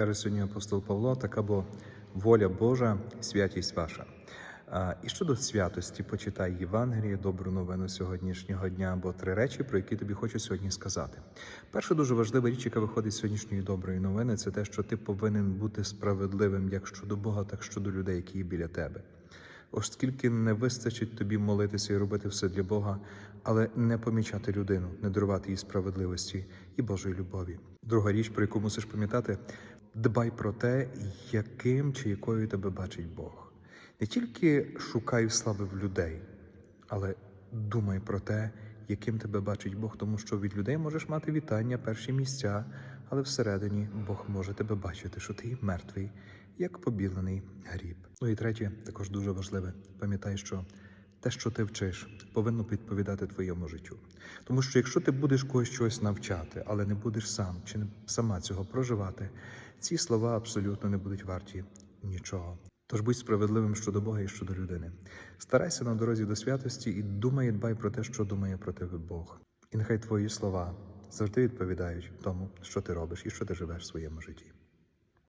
Каже сьогодні апостол Павло, така бо воля Божа, святість ваша. І щодо святості, почитай Євангеліє, добру новину сьогоднішнього дня, або три речі, про які тобі хочу сьогодні сказати. Перша дуже важлива річ, яка виходить з сьогоднішньої доброї новини, це те, що ти повинен бути справедливим як щодо Бога, так щодо людей, які є біля тебе. Оскільки не вистачить тобі молитися і робити все для Бога, але не помічати людину, не дарувати їй справедливості і Божої любові. Друга річ, про яку мусиш пам'ятати, дбай про те, яким чи якою тебе бачить Бог. Не тільки шукай слави в людей, але думай про те, яким тебе бачить Бог, тому що від людей можеш мати вітання, перші місця, але всередині Бог може тебе бачити, що ти мертвий, як побілений гріб. Ну і третє, також дуже важливе. Пам'ятай, що те, що ти вчиш, повинно відповідати твоєму життю. Тому що якщо ти будеш когось чогось навчати, але не будеш сам чи не сама цього проживати, ці слова абсолютно не будуть варті нічого. Тож будь справедливим щодо Бога і щодо людини. Старайся на дорозі до святості і думай і дбай про те, що думає про тебе Бог. І нехай твої слова завжди відповідають тому, що ти робиш і що ти живеш в своєму житті.